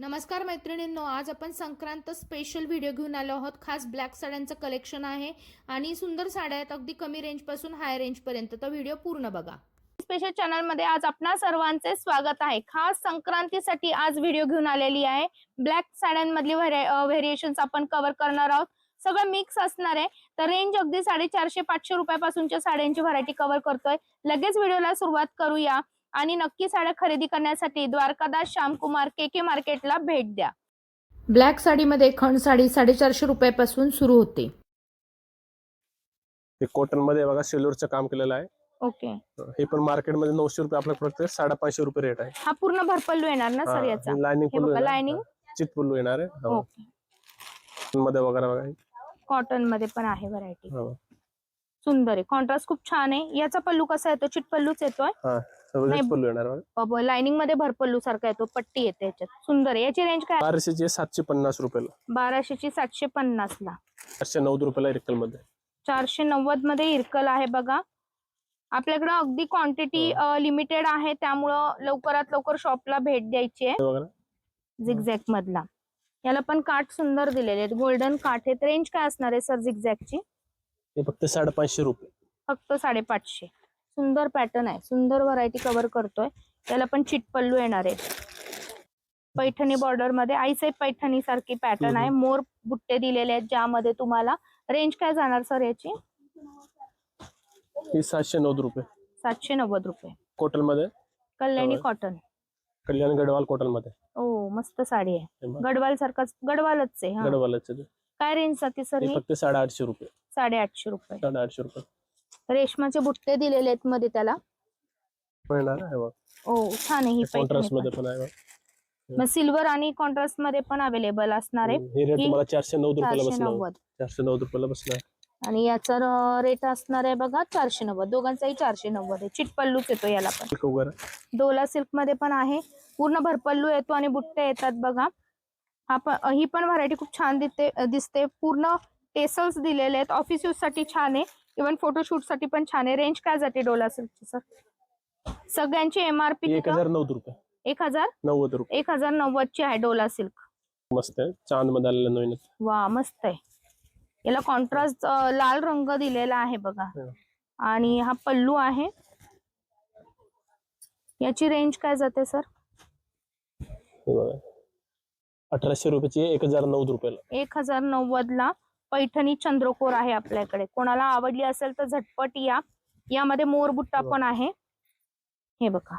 नमस्कार मैत्रिणींनो आज आपण संक्रांत स्पेशल व्हिडिओ घेऊन आलो आहोत. खास ब्लॅक साड्यांचं कलेक्शन आहे आणि सुंदर साड्या आहेत अगदी कमी रेंजपासून हाय रेंजपर्यंत तर व्हिडिओ पूर्ण बघा. स्पेशल चॅनलमध्ये आज आपणा सर्वांचे स्वागत आहे. खास संक्रांतीसाठी आज व्हिडिओ घेऊन आलेली आहे. ब्लॅक साड्यांमधली व्हेरिएशन्स आपण कव्हर करणार आहोत. सगळं मिक्स असणार आहे. तर रेंज अगदी साडेचारशे पाचशे रुपयापासूनच्या साड्यांची व्हरायटी कव्हर करतोय. लगेच व्हिडिओला सुरुवात करूया. आणि नक्की साड्या खरेदी करण्यासाठी द्वारकादास श्यामकुमार के के मार्केटला भेट द्या. ब्लॅक साडीमध्ये खण साडी साडेचारशे रुपयापासून सुरू होते. हे कॉटनमध्ये बघा सिल्वरचं काम केलेलं आहे. ओके. हे पण मार्केटमध्ये नऊशे रुपये आपल्या फक्त साडेपाचशे रुपये रेट आहे. हा पूर्ण भरपल्लू येणार ना सर याचा? हे पल्लू बघा येणार. लाइनिंग हा, चित पल्लू येणार आहे. हो. ओके. मध्ये वगैरे बघा. हे. कॉटनमध्ये पण आहे व्हरायटी हो. सुंदर आहे. कॉन्ट्रास्ट खूप छान आहे. याचा पल्लू कसा येतो? चिट पल्लूच येतोय. हा. सगळं नाही. पल्लू येणार बघा. लाइनिंगमध्ये भरपल्लू सारखा येतो पट्टी येते याच्यात. सुंदर आहे. याची रेंज काय बाराशेचे सातशे पन्नास रुपयाला. बाराशेची सातशे पन्नास ला. चारशे नऊ रुपयाला इरकलमध्ये चारशे नव्वदमध्ये इरकल आहे बघा. आपल्याकडे अगदी क्वांटिटी लिमिटेड आहे. त्यामुळं लवकरात लवकर शॉपला भेट द्यायची आहे. हे बघा ना. झिगझॅक मधला. याला पण काठ सुंदर दिलेले आहेत. गोल्डन काठ आहेत. रेंज काय असणार आहे सर झिगझॅकची हे फक्त साडेपाचशे रुपये. फक्त साडेपाचशे. सुंदर पॅटर्न आहे. सुंदर व्हरायटी कव्हर करतोय. याला पण चिट पल्लू येणार आहे. पैठणी बॉर्डरमध्ये आईसाहेब पैठणी सारखी पॅटर्न आहे. मोर बुट्टे दिलेले आहेत ज्यामध्ये तुम्हाला रेंज काय जाणार सर याची? ही सातशे नऊ रुपये. सातशे नव्वद रुपये. कॉटनमध्ये कल्याणी. कॉटन कल्याण गडवाल कॉटनमध्ये ओ मस्त साडी आहे. हे. गडवाल सारखाच गडवालच आहे हा. गडवालच. काय रेंज जाते सर हे ही? फक्त साडेआठशे रुपये. साडेआठशे रुपये. साडेआठशे रुपये. रेशमाचे बुट्टे दिलेले आहेत मध्ये त्याला. ओ छान आहे ही कॉन्ट्रास्ट. मध्ये पण आहे बघा. मग सिल्वर आणि कॉन्ट्रास्टमध्ये पण अवेलेबल असणार आहे. हे ही चारशे नव्वद रुपयाला बसणार. आणि याचा रेट असणार आहे बघा चारशे नव्वद. दोघांचाही चारशे नव्वद आहे. चिटपल्लूच येतो याला पण. डोला सिल्कमध्ये पण आहे. पूर्ण भरपल्लू येतो आणि बुट्टे येतात बघा. हा पण ही पण व्हरायटी खूप छान दिसते दिसते. पूर्ण टेसल्स दिलेले आहेत. ऑफिस यूजसाठी छान आहे. इव्हन फोटोशूटसाठी पण छान आहे. रेंज काय जाते डोला सिल्कची सर सगळ्यांची एमआरपी एक हजार नऊ रुपये. एक हजार? नव्वद रुपये. एक हजार नव्वद ची आहे डोला सिल्क. मस्त आहे. चांदमध्ये आलेलं नवीन. वा मस्त आहे. याला कॉन्ट्रास्ट लाल रंग दिलेला आहे बघा. हं. आणि हा पल्लू आहे. याची रेंज काय जाते सर हे. अठराशे रुपयाची एक हजार नऊ रुपयाला. एक हजार नव्वद ला पैठणी चंद्रकोर आहे आपल्याकडे. कोणाला आवडली असेल तर झटपट या. यामध्ये मोरबुट्टा पण आहे. हे बघा.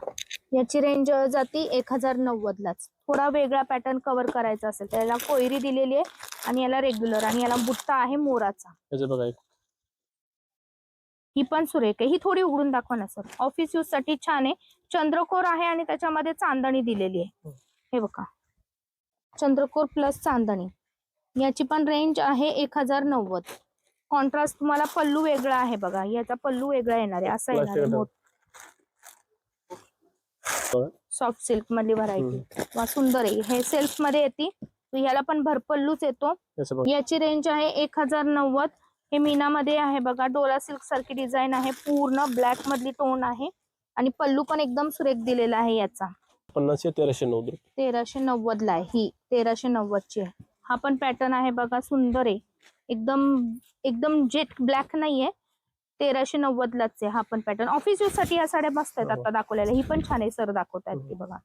याची रेंज जाती एक हजार नव्वद लाच थोडा वेगळा पॅटर्न कव्हर करायचा असेल तर याला कोयरी दिलेली आहे आणि याला रेग्युलर आणि याला बुट्टा आहे मोराचा. बघा ही पण सुरेख आहे. ही थोडी उघडून दाखवा ना सर. ऑफिस यूजसाठी छान आहे. चंद्रकोर आहे आणि त्याच्यामध्ये चांदणी दिलेली आहे. हं. हे बघा. चंद्रकोर प्लस चांदणी. याची पण रेंज आहे एक हजार नव्वद. कॉन्ट्रास्ट तुम्हाला पल्लू वेगळा आहे बघा. याचा पल्लू वेगळा येणार आहे. असा येणार आहे. सॉफ्ट सिल्क मधली व्हरायटी वा सुंदर आहे. हे सेल्फमध्ये येते. ह्याला पण भरपल्लूच येतो. याची रेंज आहे एक हजार नव्वद. हे मीनामध्ये आहे बघा. डोला सिल्क सारखी डिझाईन आहे. पूर्ण ब्लॅक मधली टोन आहे. आणि पल्लू पण एकदम सुरेख दिलेला आहे याचा. पन्नासशे तेराशे रुपये. तेराशे नव्वद ला ही तेराशे नव्वद ची आहे. हा पण पॅटर्न आहे बघा सुंदर आहे. एकदम एकदम जेट ब्लॅक नाहीये. तेराशे नव्वद लाच आहे हा पण पॅटर्न ऑफिस यूजसाठी या साड्या मस्त आहेत हो. आता दाखवलेल्या. ही पण छान आहे सर दाखवतायत ती बघा.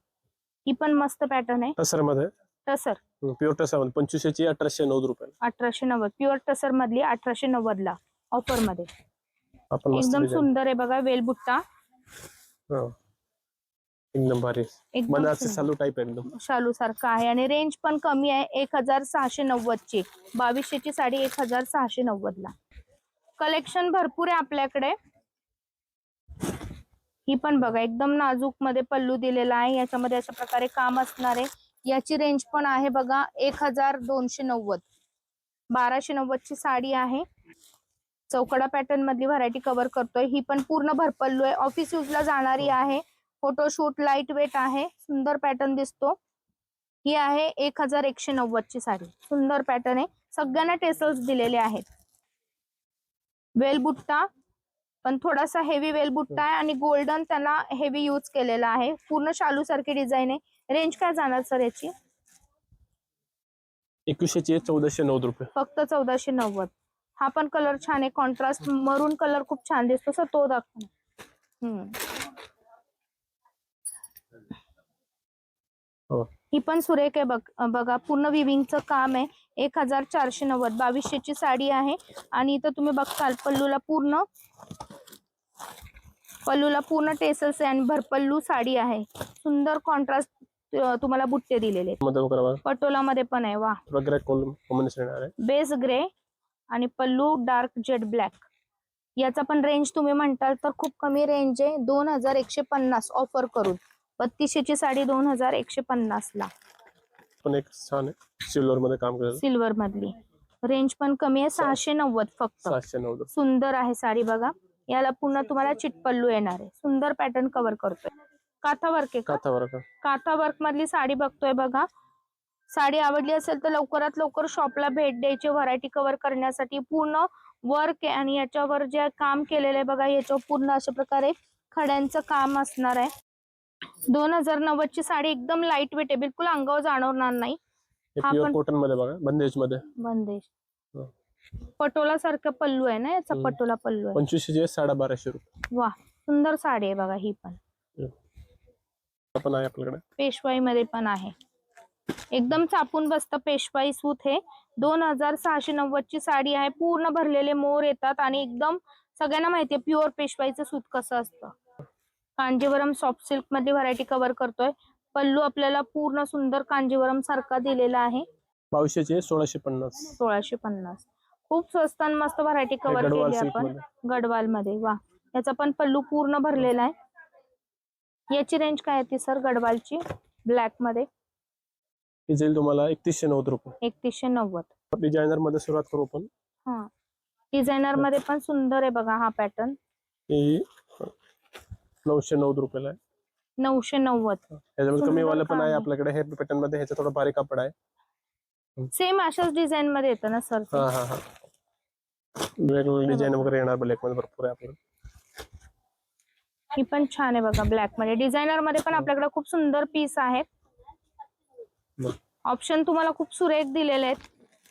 ही पण मस्त पॅटर्न आहे. टसरमध्ये टसर. प्युअर टसरमध्ये. पंचवीसशेची अठराशे नऊ रुपयाला अठराशे नव्वद. प्युअर टसर मधली अठराशे नव्वद ला ऑफरमध्ये एकदम. सुंदर आहे बघा वेलबुट्टा. हो. एकदम भारी एकदम बनारसी सुंदर. चालू टाईप एकदम. शालू सारखा आहे आणि रेंज पण कमी आहे. एक हजार सहाशे नव्वद ची. बावीसशे ची साडी एक हजार सहाशे नव्वद ला. कलेक्शन भरपूर आहे आपल्याकडे. ही पण बघा एकदम नाजूकमध्ये पल्लू दिलेला आहे. याच्यामध्ये अशा प्रकारे काम असणार आहे. याची रेंज पण आहे बघा एक हजार दोनशे नव्वद. बाराशे नव्वद ची साडी आहे. चौकडा पॅटर्न मधली व्हरायटी कव्हर करतोय. ही पण पूर्ण भरपल्लू आहे. ऑफिस यूजला जाणारी आहे. फोटोशूट लाइट वेट आहे. सुंदर पॅटर्न दिसतो. ही आहे एक हजार एकशे नव्वद ची साडी. सुंदर पॅटर्न आहे. सगळ्यांना टेसल्स दिलेले आहेत. वेलबुट्टा पण थोडासा हेवी वेलबुट्टा आहे आणि गोल्डन त्याला हेवी यूज केलेला आहे. पूर्ण शालू सारखी डिझाईन आहे. रेंज काय जाणार सर याची? एकवीसशेची आहे चौदाशे नव्वद रुपये. फक्त चौदाशे नव्वद. हा पण कलर छान आहे. कॉन्ट्रास्ट मरून कलर खूप छान दिसतो सर तो दाखव ना. हम्म. हो. ही पण सुरेख आहे बघ. बघा पूर्ण विविंगचं काम आहे. एक हजार चारशे नव्वद. बावीसशेची साडी आहे. आणि इथं तुम्ही बघताल पल्लूला पूर्ण पल्लूला पूर्ण टेसल्स आहे आणि भरपल्लू साडी आहे. सुंदर कॉन्ट्रास्ट तुम्हाला बुट्टे दिलेले आहेत. मध्ये पण आहे वा. बेस ग्रे आणि पल्लू डार्क जेट ब्लॅक. याचा पण रेंज तुम्ही म्हणताल तर खूप कमी रेंज आहे. दोन हजार एकशे पन्नास ऑफर करून. बत्तीसशेची साडी दोन हजार एकशे पन्नास ला. पण एक छान आहे. सिल्वर मध्ये काम केलेलं सिल्वर मधली रेंज पण कमी आहे सहाशे नव्वद फक्त. सहाशे नव्वद. सुंदर आहे साडी बघा. याला पुन्हा तुम्हाला चिटपल्लू येणार आहे. सुंदर पॅटर्न कव्हर करतोय. काथा वर्क आहे का? काथा बरं का काथा वर्क मधली साडी बघतोय बघा. साडी आवडली असेल तर लवकरात लवकर शॉपला भेट द्यायची. व्हरायटी कव्हर करण्यासाठी पूर्ण वर्क आहे आणि याच्यावर जे काम केलेलं आहे बघा याच्यावर पूर्ण अशा प्रकारे खड्यांचं काम असणार आहे. दोन हजार नव्वद ची साडी एकदम लाइट वेट आहे. बिलकुल अंगावर जाणवणार नाही. हे प्युअर पण- कॉटनमध्ये बघा बंदेज. मध्ये बंदेश हो. पटोला सारखं पल्लू आहे ना याचा? हम्म. पटोला पल्लू आहे. पंचवीसशेची आहे साडे बाराशे रुपये. वा सुंदर साडी आहे बघा ही पण. पण आहे आपल्याकडे. पेशवाई मध्ये पण आहे. एकदम चापून बसतं पेशवाई सूत हे. दोन हजार सहाशे नव्वद ची साडी आहे. पूर्ण भरलेले मोर येतात आणि एकदम सगळ्यांना माहितीये प्युअर पेशवाईचं सूत कसं असतं. कांजीवरम सॉफ्ट सिल्क मधली व्हरायटी कव्हर करतोय. पल्लू आपल्याला पूर्ण सुंदर कांजीवरम सारखा दिलेला आहे. आहे सोळाशे पन्नास. सोळाशे पन्नास. खूप स्वस्त आणि मस्त व्हरायटी कव्हर केली आपण. मध्ये. गडवाल मध्ये वा. याचा पण पल्लू पूर्ण भरलेला आहे. याची रेंज काय आहे सर गडवालची ब्लॅकमध्ये. जाईल तुम्हाला एकतीसशे नव्वद रुपये. एकतीसशे नव्वद. डिझायनरमध्ये सुरुवात करू आपण. हा. डिझायनरमध्ये पण सुंदर आहे बघा हा पॅटर्न नऊशे नव्वद रुपयाला आहे. नऊशे नव्वद. त्याच्यामध्ये कमी वाला पण आहे. आपल्याकडे. हे पॅटर्नमध्ये ह्याचा थोडा बारीक कापड आहे. सेम अशाच डिझाईन मध्ये येतं ना सर हा हा हा. वेगवेगळे डिझाईन वगैरे येणार ब्लॅकमध्ये भरपूर आहे आपल्याकडे. ही पण छान आहे बघा ब्लॅकमध्ये. डिझायनरमध्ये पण आपल्याकडे खूप सुंदर पीस आहेत. ऑप्शन तुम्हाला खूप सुरेख दिलेले आहेत.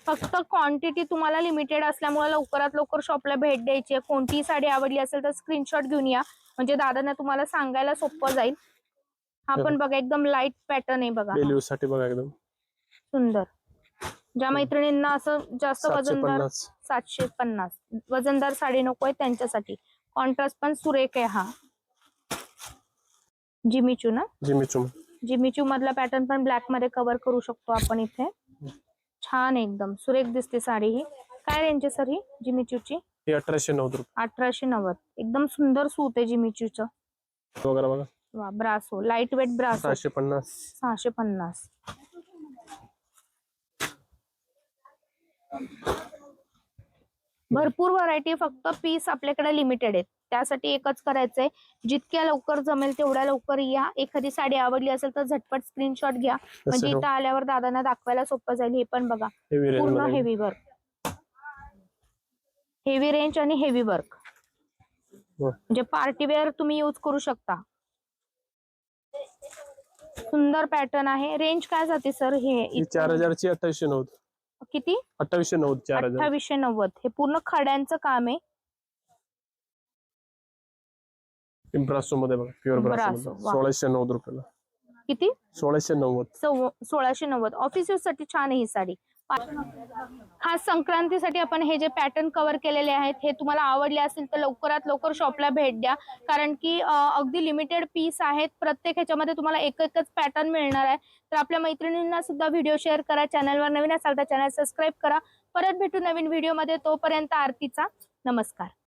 फक्त क्वांटिटी तुम्हाला लिमिटेड असल्यामुळे लवकरात लवकर शॉपला भेट द्यायची आहे. कोणतीही साडी आवडली असेल तर स्क्रीनशॉट घेऊन या. म्हणजे दादांना तुम्हाला सांगायला सोपं जाईल. हा पण बघा एकदम लाइट पॅटर्न आहे बघा. साठी बघा एकदम. सुंदर. ज्या मैत्रिणींना असं जास्त वजनदार सातशे पन्नास. वजनदार साडी नको आहे त्यांच्यासाठी. कॉन्ट्रास्ट पण सुरेख आहे हा. जिमीचू ना? जिमीचू. जिमीचू मधला पॅटर्न पण ब्लॅकमध्ये कव्हर करू शकतो आपण इथे. छान एकदम. सुरेख दिसते साडी ही. काय रेंज आहे सर ही? जिमीचूची ही अठराशे नव्वद रुपये. अठराशे नव्वद. एकदम सुंदर सूत आहे जिमीचूचं वगैरे बघा. वा ब्रासो लाइट वेट ब्रासो सहाशे पन्नास. सहाशे पन्नास. भरपूर व्हरायटी फक्त पीस आपल्याकडे लिमिटेड आहेत. त्यासाठी एकच करायचंय. जितक्या लवकर जमेल तेवढ्या लवकर या. एखादी साडी आवडली असेल तर झटपट स्क्रीनशॉट घ्या. म्हणजे इथं आल्यावर दादांना दाखवायला सोपं जाईल. हे पण बघा. पूर्णमध्ये. हेवी वर्क हेवी रेंज आणि हेवी वर्क. म्हणजे पार्टी वेअर तुम्ही यूज करू शकता. सुंदर पॅटर्न आहे. रेंज काय जाते सर हे ही चार हजारची अठ्ठावीसशे नव्वद. किती? अठ्ठावीसशे नव्वद चार हजार. अठ्ठावीसशे नव्वद. हे पूर्ण खड्यांचं काम आहे. ब्रासो मध्ये बघा प्युअर ब्रासो वा. सोळाशे नव्वद रुपयाला. किती? सोळाशे नव्वद. सव्व- सोळाशे नव्वद. ऑफिस यूजसाठी छान आहे ही साडी. खास संक्रांतीसाठी आपण हे जे पॅटर्न कव्हर केलेले आहेत हे तुम्हाला आवडले असेल तर लवकरात लवकर शॉपला भेट द्या. कारण की अं, अगदी लिमिटेड पीस आहेत. प्रत्येक ह्याच्यामध्ये तुम्हाला एक एकच पॅटर्न मिळणार आहे. तर आपल्या मैत्रिणींना सुद्धा व्हिडिओ शेअर करा. चॅनलवर नवीन असाल तर चॅनल सबस्क्राईब करा. परत भेटू नवीन व्हिडिओमध्ये तोपर्यंत आरतीचा नमस्कार.